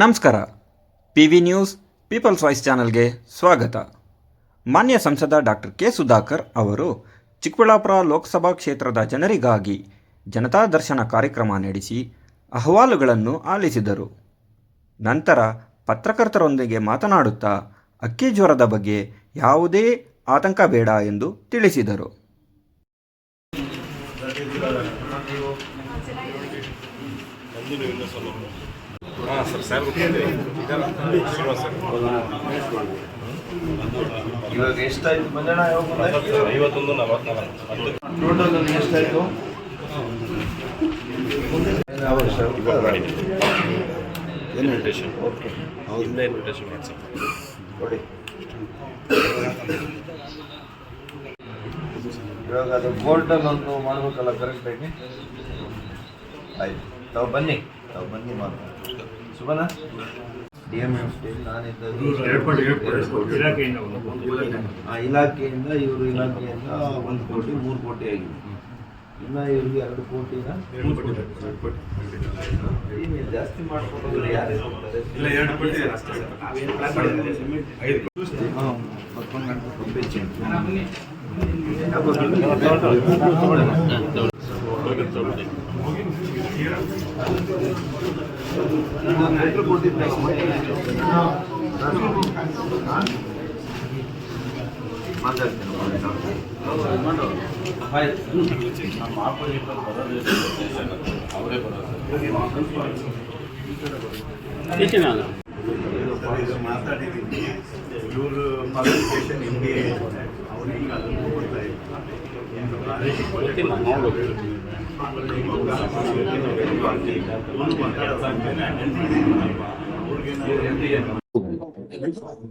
ನಮಸ್ಕಾರ. P V news, people's voice ಚಾನಲ್ಗೆ ಸ್ವಾಗತ. ಮಾನ್ಯ ಸಂಸದ ಡಾಕ್ಟರ್ ಕೆ. ಸುಧಾಕರ್ ಅವರು ಚಿಕ್ಕಬಳ್ಳಾಪುರ ಲೋಕಸಭಾ ಕ್ಷೇತ್ರದ ಜನರಿಗಾಗಿ ಜನತಾ ದರ್ಶನ ಕಾರ್ಯಕ್ರಮ ನಡೆಸಿ ಅಹವಾಲುಗಳನ್ನು ಆಲಿಸಿದರು. ನಂತರ ಪತ್ರಕರ್ತರೊಂದಿಗೆ ಮಾತನಾಡುತ್ತಾ ಅಕ್ಕಿ ಜ್ವರದ ಬಗ್ಗೆ ಯಾವುದೇ ಆತಂಕ ಬೇಡ ಎಂದು ತಿಳಿಸಿದರು. ಹಾಂ ಸರ್ ಸರ್ ಶ್ರೀನಿವಾಸ್ ಸರ್ ಇವಾಗ ಎಷ್ಟಾಯ್ತು? ಐವತ್ತೊಂದು ನಲವತ್ನಾಲ್ಕು. ಟೋಟಲ್ ಎಷ್ಟಾಯ್ತು ಯಾವ ವರ್ಷ? ಇನ್ವಿಟೇಷನ್ ಹಿಂದೆ. ಇನ್ವಿಟೇಷನ್ ಕೊಡಿ ಇವಾಗ ಅದು ಬೋಲ್ಟಲ್ಲಿ ಒಂದು ಮಾಡ್ಬೇಕಲ್ಲ ಕರೆಕ್ಟಾಗಿ ಆಯ್ತು. ತಾವು ಬನ್ನಿ. ತಾವು ಬನ್ನಿ ಮಾತು ಸುಬನ ಡಿ ಎಂ ಎಫ್ ಟಿ ನಾನಿದ್ದದ್ದು ಆ, ಇಲಾಖೆಯಿಂದ ಇವರು ಇಲಾಖೆಯಿಂದ ಒಂದು ಕೋಟಿ ಮೂರು ಕೋಟಿ ಆಗಿದೆ ಇನ್ನ ಇವ್ರಿಗೆ ಎರಡು ಕೋಟಿನ ಏನು ಜಾಸ್ತಿ ಮಾಡ್ಕೊಂಡು ಯಾರು ಮಾತಾಡಿದ್ದೀನಿ ಇವರು ಕ್ವಾಲಿಫಿಕೇಶನ್ ಎಮ್ ಬಿ ಎ ಅವ್ರಿಗೆ ಅದನ್ನು ಕೊಡ್ತಾ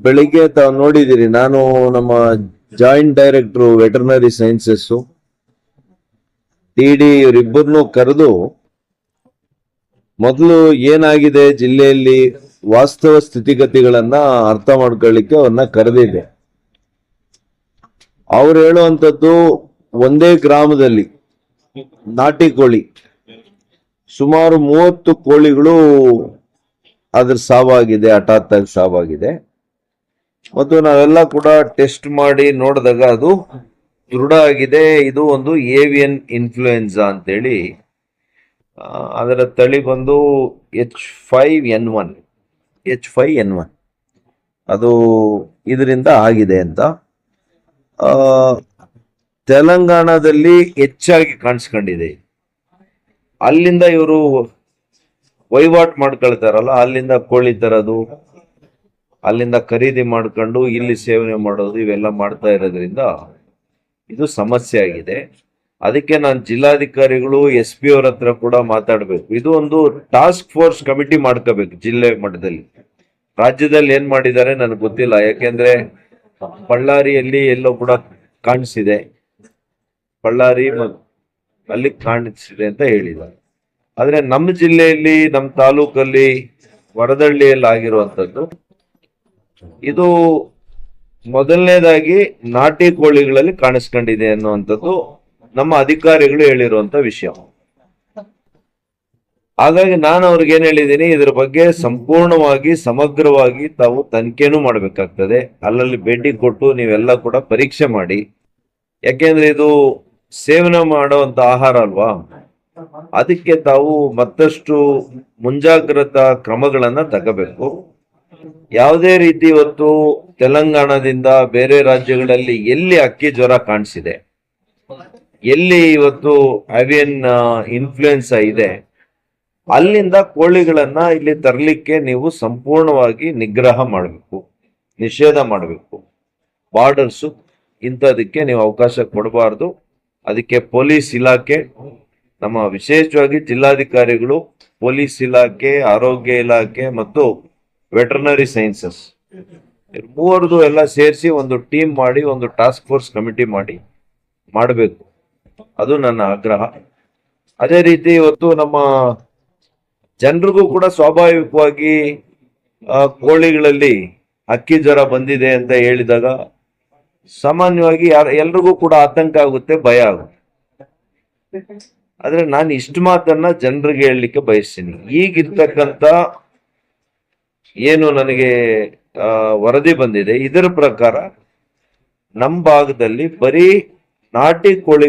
ಬೆಳಿಗ್ಗೆ ತಾವು ನೋಡಿದಿರಿ ನಾನು ನಮ್ಮ joint director veterinary sciences T D ಇವರಿಬ್ಬರನ್ನು ಕರೆದು ಮೊದಲು ಏನಾಗಿದೆ ಜಿಲ್ಲೆಯಲ್ಲಿ ವಾಸ್ತವ ಸ್ಥಿತಿಗತಿಗಳನ್ನ ಅರ್ಥ ಮಾಡ್ಕೊಳ್ಳಿಕ್ಕೆ ಅವನ್ನ ಕರೆದಿದೆ ಅವ್ರು ಹೇಳುವಂಥದ್ದು ಒಂದೇ ಗ್ರಾಮದಲ್ಲಿ ನಾಟಿ ಕೋಳಿ. ಸುಮಾರು ಮೂವತ್ತು ಕೋಳಿಗಳು ಅದ್ರ ಸಾವಾಗಿದೆ ಹಠಾತ್ ಆಗಿ ಸಾವಾಗಿದೆ. ಮತ್ತು ನಾವೆಲ್ಲ ಕೂಡ ಟೆಸ್ಟ್ ಮಾಡಿ ನೋಡಿದಾಗ ಅದು ದೃಢ ಆಗಿದೆ. ಇದು ಒಂದು ಏವಿಯನ್ ಇನ್ಫ್ಲೂಯೆನ್ಸಾ ಅಂತೇಳಿ. ಅದರ ತಳಿ ಬಂದು H five N one, H five N one. ಅದು ಇದರಿಂದ ಆಗಿದೆ ಅಂತ. ತೆಲಂಗಾಣದಲ್ಲಿ ಹೆಚ್ಚಾಗಿ ಕಾಣಿಸ್ಕೊಂಡಿದೆ. ಅಲ್ಲಿಂದ ಇವರು ವಹಿವಾಟು ಮಾಡ್ಕೊಳ್ತಾರಲ್ಲ, ಅಲ್ಲಿಂದ ಕೋಳಿ ತರೋದು, ಅಲ್ಲಿಂದ ಖರೀದಿ ಮಾಡ್ಕೊಂಡು ಇಲ್ಲಿ ಸೇವನೆ ಮಾಡೋದು ಇವೆಲ್ಲ ಮಾಡ್ತಾ ಇರೋದ್ರಿಂದ ಇದು ಸಮಸ್ಯೆ ಆಗಿದೆ. ಅದಕ್ಕೆ ನಾನು ಜಿಲ್ಲಾಧಿಕಾರಿಗಳು, ಎಸ್ ಪಿ ಅವ್ರ ಹತ್ರ ಕೂಡ ಮಾತಾಡಬೇಕು. ಇದು ಒಂದು ಟಾಸ್ಕ್ ಫೋರ್ಸ್ ಕಮಿಟಿ ಮಾಡ್ಕೋಬೇಕು ಜಿಲ್ಲೆ ಮಟ್ಟದಲ್ಲಿ. ರಾಜ್ಯದಲ್ಲಿ ಏನ್ ಮಾಡಿದ್ದಾರೆ ನನಗೆ ಗೊತ್ತಿಲ್ಲ. ಯಾಕೆಂದ್ರೆ, ಬಳ್ಳಾರಿಯಲ್ಲಿ ಎಲ್ಲೋ ಕೂಡ ಕಾಣಿಸಿದೆ. ಬಳ್ಳಾರಿ ಅಲ್ಲಿ ಕಾಣಿಸಿದೆ ಅಂತ ಹೇಳಿದ್ದಾರೆ. ಆದ್ರೆ ನಮ್ಮ ಜಿಲ್ಲೆಯಲ್ಲಿ, ನಮ್ಮ ತಾಲೂಕಲ್ಲಿ ವಡದಳ್ಳಿಯಲ್ಲಿ ಆಗಿರುವಂತದ್ದು ಇದು ಮೊದಲನೇದಾಗಿ ನಾಟಿ ಕೋಳಿಗಳಲ್ಲಿ ಕಾಣಿಸ್ಕೊಂಡಿದೆ ಅನ್ನುವಂಥದ್ದು ನಮ್ಮ ಅಧಿಕಾರಿಗಳು ಹೇಳಿರುವಂತ ವಿಷಯ. ಹಾಗಾಗಿ ನಾನು ಅವ್ರಿಗೆ ಏನ್ ಹೇಳಿದ್ದೀನಿ, ಇದ್ರ ಬಗ್ಗೆ ಸಂಪೂರ್ಣವಾಗಿ, ಸಮಗ್ರವಾಗಿ ತಾವು ತನಿಖೆನೂ ಮಾಡ್ಬೇಕಾಗ್ತದೆ. ಅಲ್ಲಲ್ಲಿ ಭೇಟಿ ಕೊಟ್ಟು ನೀವೆಲ್ಲ ಕೂಡ ಪರೀಕ್ಷೆ ಮಾಡಿ. ಯಾಕೆಂದ್ರೆ ಇದು ಸೇವನೆ ಮಾಡುವಂತ ಆಹಾರ ಅಲ್ವಾ? ಅದಕ್ಕೆ ತಾವು ಮತ್ತಷ್ಟು ಮುಂಜಾಗ್ರತಾ ಕ್ರಮಗಳನ್ನ ತಗೋಬೇಕು. ಯಾವುದೇ ರೀತಿ ಇವತ್ತು ತೆಲಂಗಾಣದಿಂದ ಬೇರೆ ರಾಜ್ಯಗಳಲ್ಲಿ ಎಲ್ಲಿ ಅಕ್ಕಿ ಜ್ವರ ಕಾಣಿಸಿದೆ? ಎಲ್ಲಿ ಇವತ್ತು ಅವಿಯನ್ ಇನ್ಫ್ಲೂಯೆನ್ಸ ಇದೆ? ಅಲ್ಲಿಂದ ಕೋಳಿಗಳನ್ನ ಇಲ್ಲಿ ತರಲಿಕ್ಕೆ ನೀವು ಸಂಪೂರ್ಣವಾಗಿ ನಿಗ್ರಹ ಮಾಡಬೇಕು. ನಿಷೇಧ ಮಾಡಬೇಕು. ಬಾರ್ಡರ್ಸು ಇಂಥದಕ್ಕೆ ನೀವು ಅವಕಾಶ ಕೊಡಬಾರ್ದು. ಅದಕ್ಕೆ ಪೊಲೀಸ್ ಇಲಾಖೆ, ನಮ್ಮ ವಿಶೇಷವಾಗಿ ಜಿಲ್ಲಾಧಿಕಾರಿಗಳು, ಪೊಲೀಸ್ ಇಲಾಖೆ, ಆರೋಗ್ಯ ಇಲಾಖೆ ಮತ್ತು ವೆಟರ್ನರಿ ಸೈನ್ಸಸ್. ಮೂವರದು ಎಲ್ಲ ಸೇರಿಸಿ ಒಂದು ಟೀಮ್ ಮಾಡಿ, ಒಂದು ಟಾಸ್ಕ್ ಫೋರ್ಸ್ ಕಮಿಟಿ ಮಾಡಿ, ಮಾಡಬೇಕು. ಅದು ನನ್ನ ಆಗ್ರಹ. ಅದೇ ರೀತಿ ಇವತ್ತು ನಮ್ಮ ಜನರಿಗೂ ಕೂಡ ಸ್ವಾಭಾವಿಕವಾಗಿ ಕೋಳಿಗಳಲ್ಲಿ ಅಕ್ಕಿ ಜ್ವರ ಬಂದಿದೆ ಅಂತ ಹೇಳಿದಾಗ ಸಾಮಾನ್ಯವಾಗಿ ಯಾರ, ಎಲ್ರಿಗೂ ಕೂಡ ಆತಂಕ ಆಗುತ್ತೆ, ಭಯ ಆಗುತ್ತೆ. ಆದ್ರೆ ನಾನು ಇಷ್ಟು ಮಾತನ್ನ ಜನರಿಗೆ ಹೇಳಲಿಕ್ಕೆ ಬಯಸ್ತೀನಿ. ಈಗಿರ್ತಕ್ಕಂಥ ಏನು ನನಗೆ ವರದಿ ಬಂದಿದೆ, ಇದರ ಪ್ರಕಾರ ನಮ್ಮ ಭಾಗದಲ್ಲಿ ಬರೀ ನಾಟಿ ಕೋಳಿ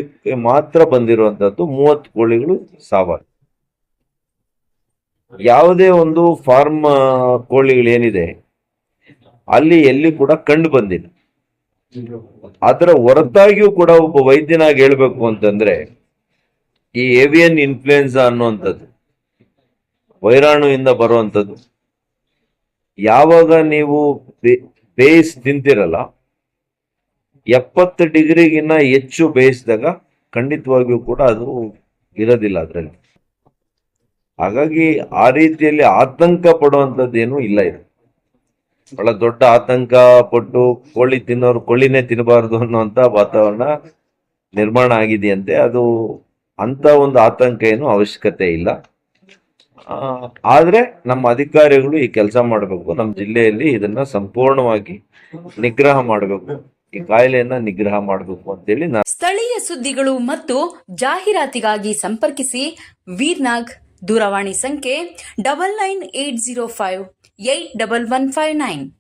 ಮಾತ್ರ ಬಂದಿರುವಂತದ್ದು ಮೂವತ್ತು ಕೋಳಿಗಳು ಸಾವಾಗಿದೆ ಯಾವುದೇ ಒಂದು ಫಾರ್ಮ್ ಕೋಳಿಗಳೇನಿದೆ, ಅಲ್ಲಿ ಎಲ್ಲಿ ಕೂಡ ಕಂಡು ಬಂದಿಲ್ಲ. ಅದರ ಹೊರತಾಗಿಯೂ ಕೂಡ ಒಬ್ಬ ವೈದ್ಯನಾಗಿ ಹೇಳ್ಬೇಕು ಅಂತಂದ್ರೆ ಈ ಏವಿಯನ್ ಇನ್ಫ್ಲೂಯೆನ್ಸಾ ಅನ್ನುವಂಥದ್ದು, ವೈರಾಣುವಿಂದ ಬರುವಂಥದ್ದು, ಯಾವಾಗ ನೀವು ಬೇಯಿಸಿ ತಿಂತಿರಲ್ಲ, ಎಪ್ಪತ್ತು ಡಿಗ್ರಿಗಿನ್ನ ಹೆಚ್ಚು ಬೇಯಿಸಿದಾಗ ಖಂಡಿತವಾಗಿಯೂ ಕೂಡ ಅದು ಇರೋದಿಲ್ಲ ಅದರಲ್ಲಿ. ಹಾಗಾಗಿ ಆ ರೀತಿಯಲ್ಲಿ ಆತಂಕ ಪಡುವಂಥದ್ದೇನು ಇಲ್ಲ ಇದು. ಬಹಳ ದೊಡ್ಡ ಆತಂಕ, ಪಟ್ಟು ಕೋಳಿ ತಿನ್ನೋರು ಕೋಳಿನೇ ತಿನ್ನಬಾರದು ಅನ್ನುವಂತ ವಾತಾವರಣ ನಿರ್ಮಾಣ ಆಗಿದೆಯಂತೆ. ಅದು ಅಂತ ಒಂದು ಆತಂಕ ಏನು ಅವಶ್ಯಕತೆ ಇಲ್ಲ. ಆದ್ರೆ ನಮ್ಮ ಅಧಿಕಾರಿಗಳು ಈ ಕೆಲಸ ಮಾಡಬೇಕು. ನಮ್ಮ ಜಿಲ್ಲೆಯಲ್ಲಿ ಇದನ್ನ ಸಂಪೂರ್ಣವಾಗಿ ನಿಗ್ರಹ ಮಾಡಬೇಕು. ಈ ಕಾಯಿಲೆಯನ್ನ ನಿಗ್ರಹ ಮಾಡಬೇಕು ಅಂತೇಳಿ ನಾನು ಸ್ಥಳೀಯ ಸುದ್ದಿಗಳು ಮತ್ತು ಜಾಹೀರಾತಿಗಾಗಿ ಸಂಪರ್ಕಿಸಿ ವೀರ್ನಾಗ್ ದೂರವಾಣಿ ಸಂಖ್ಯೆ double nine eight zero five 81159